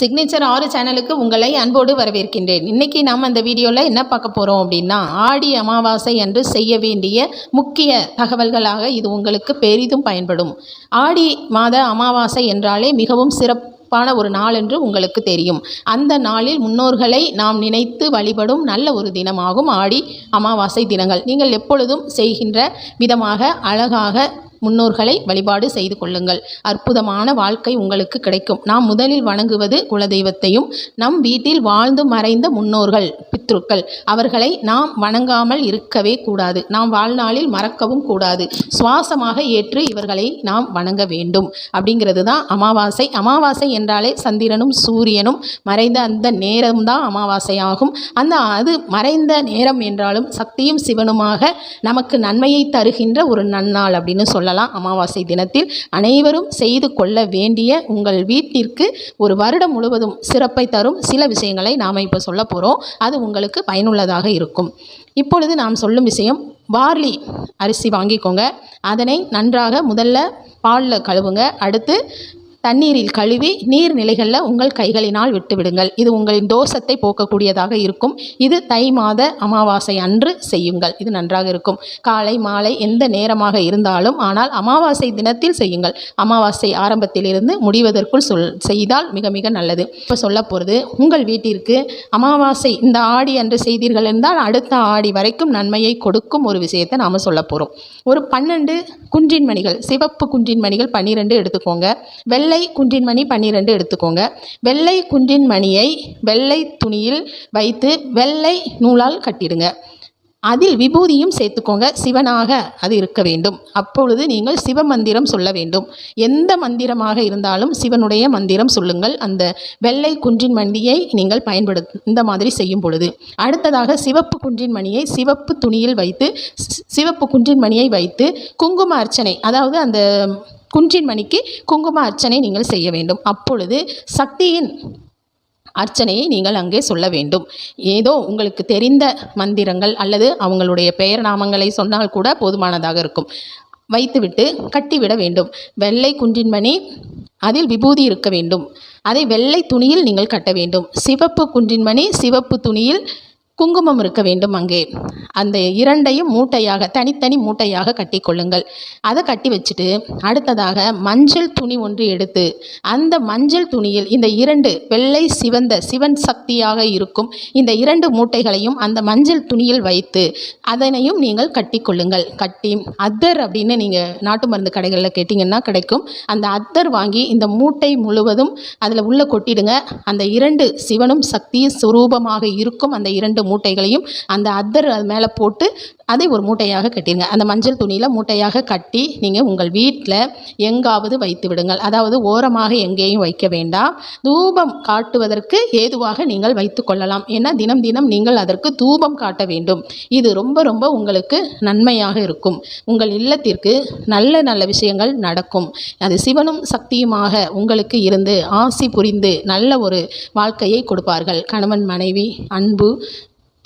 Signature ஆறு சேனலுக்கு உங்களை அன்போடு வரவேற்கின்றேன். இன்னைக்கு நாம் அந்த வீடியோவில் என்ன பார்க்க போகிறோம் அப்படின்னா ஆடி அமாவாசை அன்று செய்ய வேண்டிய முக்கிய தகவல்களாக இது உங்களுக்கு பெரிதும் பயன்படும். ஆடி மாத அமாவாசை என்றாலே மிகவும் சிறப்பான ஒரு நாள் என்று உங்களுக்கு தெரியும். அந்த நாளில் முன்னோர்களை நாம் நினைத்து வழிபடும் நல்ல ஒரு தினமாகும் ஆடி அமாவாசை தினங்கள். நீங்கள் எப்பொழுதும் செய்கின்ற விதமாக அழகாக முன்னோர்களை வழிபாடு செய்து கொள்ளுங்கள். அற்புதமான வாழ்க்கை உங்களுக்கு கிடைக்கும். நாம் முதலில் வணங்குவது குலதெய்வத்தையும் நம் வீட்டில் வாழ்ந்து மறைந்த முன்னோர்கள் பித்ருக்கள். அவர்களை நாம் வணங்காமல் இருக்கவே கூடாது. நாம் வாழ்நாளில் மறக்கவும் கூடாது. சுவாசமாக ஏற்று இவர்களை நாம் வணங்க வேண்டும். அப்படிங்கிறது தான் அமாவாசை. அமாவாசை என்றாலே சந்திரனும் சூரியனும் மறைந்த அந்த நேரம்தான் அமாவாசையாகும். அந்த அது மறைந்த நேரம் என்றாலும் சக்தியும் சிவனுமாக நமக்கு நன்மையை தருகின்ற ஒரு நன்னாள் அப்படின்னு சொல்லலாம். அமாவாசை தினத்தில் அனைவரும் செய்து கொள்ள வேண்டிய உங்கள் வீட்டிற்கு ஒரு வருடம் முழுவதும் சிறப்பை தரும் சில விஷயங்களை நாம் இப்போ சொல்ல போகிறோம் அது உங்களுக்கு பயனுள்ளதாக இருக்கும். இப்பொழுது நாம் சொல்லும் விஷயம் பார்லி அரிசி வாங்கிக்கோங்க. அதனை நன்றாக முதல்ல பாலில் கழுவுங்க. அடுத்து தண்ணீரில் கழுவி நீர்நிலைகளில் உங்கள் கைகளினால் விட்டுவிடுங்கள். இது உங்களின் தோஷத்தை போக்கக்கூடியதாக இருக்கும். இது தை மாத அமாவாசை அன்று செய்யுங்கள். இது நன்றாக இருக்கும். காலை மாலை எந்த நேரமாக இருந்தாலும் ஆனால் அமாவாசை தினத்தில் செய்யுங்கள். அமாவாசை ஆரம்பத்திலிருந்து முடிவதற்குள் சொல் செய்தால் மிக மிக நல்லது. இப்போ சொல்ல போகிறது உங்கள் வீட்டிற்கு அமாவாசை இந்த ஆடி அன்று செய்தீர்கள் என்றால் அடுத்த ஆடி வரைக்கும் நன்மையை கொடுக்கும் ஒரு விஷயத்தை நாம் சொல்ல போகிறோம் ஒரு பன்னெண்டு குன்றின் மணிகள் சிவப்பு குன்றின் மணிகள் பன்னிரெண்டு எடுத்துக்கோங்க. வெள்ளை வெள்ளை குன்றின் மணி பன்னிரெண்டு எடுத்துக்கோங்க. வெள்ளை குன்றின் மணியை வெள்ளை துணியில் வைத்து வெள்ளை நூலால் கட்டிடுங்க. அதில் விபூதியும் சேர்த்துக்கோங்க. சிவனாக அது இருக்க வேண்டும். அப்பொழுது நீங்கள் சிவ மந்திரம் சொல்ல வேண்டும். எந்த மந்திரமாக இருந்தாலும் சிவனுடைய மந்திரம் சொல்லுங்கள். அந்த வெள்ளை குன்றின் மணியை நீங்கள் பயன்படுத்த இந்த மாதிரி செய்யும் பொழுது. அடுத்ததாக சிவப்பு குன்றின் மணியை சிவப்பு துணியில் வைத்து சிவப்பு குன்றின் மணியை வைத்து குங்கும அர்ச்சனை அதாவது அந்த குன்றின் மணிக்கு குங்கும அர்ச்சனை நீங்கள் செய்ய வேண்டும். அப்பொழுது சக்தியின் அர்ச்சனையை நீங்கள் அங்கே சொல்ல வேண்டும். ஏதோ உங்களுக்கு தெரிந்த மந்திரங்கள் அல்லது அவங்களுடைய பெயர் நாமங்களை சொன்னால் கூட போதுமானதாக இருக்கும். வைத்துவிட்டு கட்டிவிட வேண்டும். வெள்ளை குன்றின்மணி அதில் விபூதி இருக்க வேண்டும். அதை வெள்ளை துணியில் நீங்கள் கட்ட வேண்டும். சிவப்பு குன்றின்மணி சிவப்பு துணியில் குங்குமம் இருக்க வேண்டும் அங்கே. அந்த இரண்டையும் மூட்டையாக தனித்தனி மூட்டையாக கட்டிக்கொள்ளுங்கள் அதை கட்டி வச்சுட்டு அடுத்ததாக மஞ்சள் துணி ஒன்று எடுத்து அந்த மஞ்சள் துணியில் இந்த இரண்டு வெள்ளை சிவந்த சிவன் சக்தியாக இருக்கும் இந்த இரண்டு மூட்டைகளையும் அந்த மஞ்சள் துணியில் வைத்து அதனையும் நீங்கள் கட்டிக்கொள்ளுங்கள் கட்டி அத்தர் அப்படின்னு நீங்கள் நாட்டு மருந்து கடைகளில் கேட்டிங்கன்னா கிடைக்கும். அந்த அத்தர் வாங்கி இந்த மூட்டை முழுவதும் அதில் உள்ள கொட்டிடுங்க. அந்த இரண்டு சிவனும் சக்தியும் சுரூபமாக இருக்கும் அந்த இரண்டு மூட்டைகளையும் அந்த அத்தர் அது மேலே போட்டு அதை ஒரு மூட்டையாக கட்டிடுங்க அந்த மஞ்சள் துணியில் மூட்டையாக கட்டி நீங்கள் உங்கள் வீட்டில் எங்காவது வைத்து விடுங்கள். அதாவது ஓரமாக எங்கேயும் வைக்க வேண்டாம். தூபம் காட்டுவதற்கு ஏதுவாக நீங்கள் வைத்து கொள்ளலாம். ஏன்னா தினம் தினம் நீங்கள் அதற்கு தூபம் காட்ட வேண்டும். இது ரொம்ப ரொம்ப உங்களுக்கு நன்மையாக இருக்கும். உங்கள் இல்லத்திற்கு நல்ல நல்ல விஷயங்கள் நடக்கும். அது சிவனும் சக்தியுமாக உங்களுக்கு இருந்து ஆசி புரிந்து நல்ல ஒரு வாழ்க்கையை கொடுப்பார்கள். கணவன் மனைவி அன்பு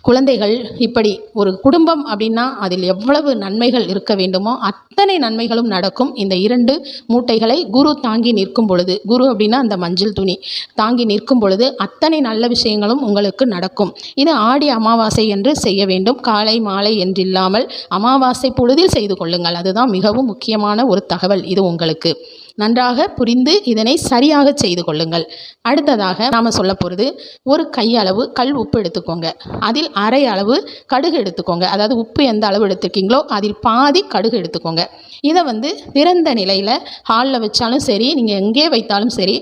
குழந்தைகள் இப்படி ஒரு குடும்பம் அப்படின்னா அதில் எவ்வளவு நன்மைகள் இருக்க வேண்டுமோ அத்தனை நன்மைகளும் நடக்கும். இந்த இரண்டு மூட்டைகளை குரு தாங்கி நிற்கும் பொழுது குரு அப்படின்னா அந்த மஞ்சள் துணி தாங்கி நிற்கும் பொழுது அத்தனை நல்ல விஷயங்களும் உங்களுக்கு நடக்கும். இது ஆடி அமாவாசை என்று செய்ய வேண்டும். காலை மாலை என்றில்லாமல் அமாவாசை பொழுதில் செய்து கொள்ளுங்கள். அதுதான் மிகவும் முக்கியமான ஒரு தகவல். இது உங்களுக்கு. நன்றாக புரிந்து இதனை சரியாக செய்து கொள்ளுங்கள். அடுத்ததாக நாம் சொல்ல போகிறது ஒரு கையளவு கல் உப்பு எடுத்துக்கோங்க. அதில் அரை அளவு கடுகு எடுத்துக்கோங்க. அதாவது உப்பு எந்த அளவு எடுத்துருக்கீங்களோ அதில் பாதி கடுகு எடுத்துக்கோங்க. இதை வந்து திறந்த நிலையில் ஹாலில் வச்சாலும் சரி நீங்கள் எங்கே வைத்தாலும் சரி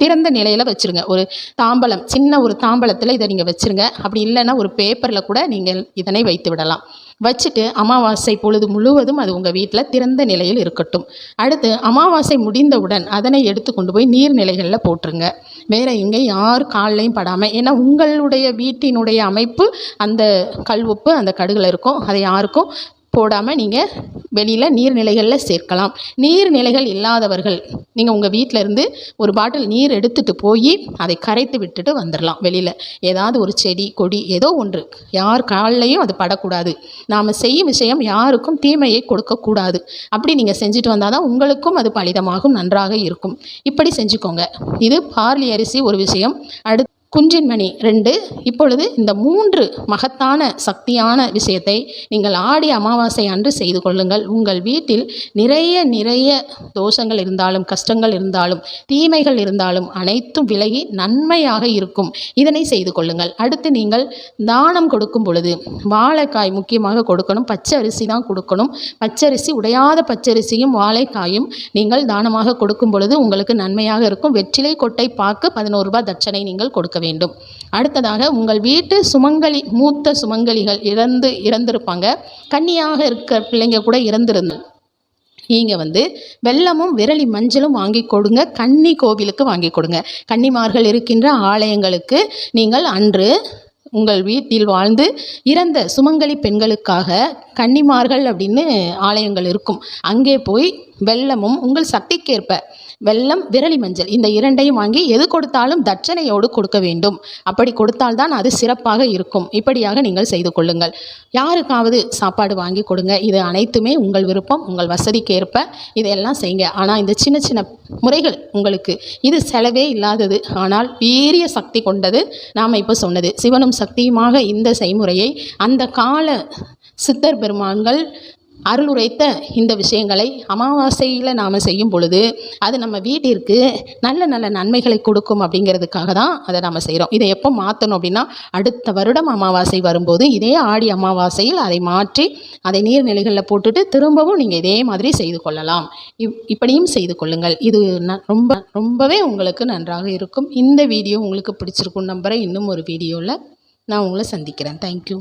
திறந்த நிலையில் வச்சுருங்க. ஒரு தாம்பலம் சின்ன ஒரு தாம்பலத்தில் இதை நீங்கள் வச்சுருங்க. அப்படி இல்லைன்னா ஒரு பேப்பரில் கூட நீங்கள் இதனை வைத்து விடலாம். வச்சுட்டு அமாவாசை பொழுது முழுவதும் அது உங்கள் வீட்டில் திறந்த நிலையில் இருக்கட்டும். அடுத்து அமாவாசை முடிந்தவுடன் அதனை எடுத்து கொண்டு போய் நீர்நிலைகளில் போட்டுருங்க. வேறு எங்கே யார் கால்லையும் படாமல் ஏன்னா உங்களுடைய வீட்டினுடைய அமைப்பு அந்த கல் உப்பு அந்த கடுகில் இருக்கும். அதை யாருக்கும் போடாமல் நீங்கள் வெளியில் நீர்நிலைகளில் சேர்க்கலாம். நீர்நிலைகள் இல்லாதவர்கள் நீங்கள் உங்கள் வீட்டில் இருந்து ஒரு பாட்டில் நீர் எடுத்துகிட்டு போய் அதை கரைத்து விட்டுட்டு வந்துடலாம் வெளியில். ஏதாவது ஒரு செடி கொடி ஏதோ ஒன்று. யார் கால்லையும் அது படக்கூடாது. நாம் செய்யும் விஷயம் யாருக்கும் தீமையை கொடுக்கக்கூடாது அப்படி நீங்கள் செஞ்சுட்டு வந்தால் தான் உங்களுக்கும் அது பலிதமாகும் நன்றாக இருக்கும். இப்படி செஞ்சுக்கோங்க. இது பார்லி அரிசி ஒரு விஷயம். அடுத்து குஞ்சின்மணி ரெண்டு. இப்பொழுது இந்த மூன்று மகத்தான சக்தியான விஷயத்தை நீங்கள் ஆடி அமாவாசை அன்று செய்து கொள்ளுங்கள். உங்கள் வீட்டில் நிறைய நிறைய தோஷங்கள் இருந்தாலும் கஷ்டங்கள் இருந்தாலும் தீமைகள் இருந்தாலும் அனைத்தும் விலகி நன்மையாக இருக்கும். இதனை செய்து கொள்ளுங்கள். அடுத்து நீங்கள் தானம் கொடுக்கும் பொழுது வாழைக்காய் முக்கியமாக கொடுக்கணும். பச்சை அரிசி தான் கொடுக்கணும். பச்சரிசி உடையாத பச்சரிசியும் வாழைக்காயும் நீங்கள் தானமாக கொடுக்கும் பொழுது உங்களுக்கு நன்மையாக இருக்கும். வெற்றிலை கொட்டை பாக்கு பதினோரு ரூபாய் தட்சணை நீங்கள் கொடுக்க வேண்டும். அடுத்ததாக உங்கள் வீட்டு சுமங்கலி மூத்த சுமங்கலிகள் இறந்து இறந்திருப்பாங்க. கன்னியாக இருக்க பிள்ளைங்க கூட இறந்துருந்து நீங்கள் வந்து வெள்ளமும் விரலி மஞ்சளும் வாங்கி கொடுங்க. கன்னி கோவிலுக்கு வாங்கி கொடுங்க. கன்னிமார்கள் இருக்கின்ற ஆலயங்களுக்கு நீங்கள் அன்று உங்கள் வீட்டில் வாழ்ந்து இறந்த சுமங்கலி பெண்களுக்காக கன்னிமார்கள் அப்படின்னு ஆலயங்கள் இருக்கும். அங்கே போய் வெள்ளமும் உங்கள் சக்திக்கேற்ப வெல்லம் விரலி மஞ்சள் இந்த இரண்டையும் வாங்கி எது கொடுத்தாலும் தட்சணையோடு கொடுக்க வேண்டும். அப்படி கொடுத்தால்தான் அது சிறப்பாக இருக்கும். இப்படியாக நீங்கள் செய்து கொள்ளுங்கள். யாருக்காவது சாப்பாடு வாங்கி கொடுங்க. இது அனைத்துமே உங்கள் விருப்பம் உங்கள் வசதிக்கேற்ப இதையெல்லாம் செய்யுங்க. ஆனால் இந்த சின்ன சின்ன முறைகள் உங்களுக்கு இது செலவே இல்லாதது. ஆனால் வீரிய சக்தி கொண்டது நாம் இப்போ சொன்னது. சிவனும் சக்தியுமாக இந்த செய்முறையை அந்த கால சித்தர் பெருமான்கள் அருளுரைத்த இந்த விஷயங்களை அமாவாசையில் நாம் செய்யும் பொழுது அது நம்ம வீட்டிற்கு நல்ல நல்ல நன்மைகளை கொடுக்கும் அப்படிங்கிறதுக்காக தான் அதை நம்ம செய்கிறோம் இதை எப்போ மாற்றணும் அப்படின்னா அடுத்த வருடம் அமாவாசை வரும்போது இதே ஆடி அமாவாசையில் அதை மாற்றி அதை நீர்நிலைகளில் போட்டுட்டு திரும்பவும் நீங்கள் இதே மாதிரி செய்து கொள்ளலாம். இப் இப்படியும் செய்து கொள்ளுங்கள். இது ந ரொம்ப ரொம்பவே உங்களுக்கு நன்றாக இருக்கும். இந்த வீடியோ உங்களுக்கு பிடிச்சிருக்கும் நம்புகிறேன் இன்னும் ஒரு வீடியோவில் நான் உங்களை சந்திக்கிறேன். தேங்க்யூ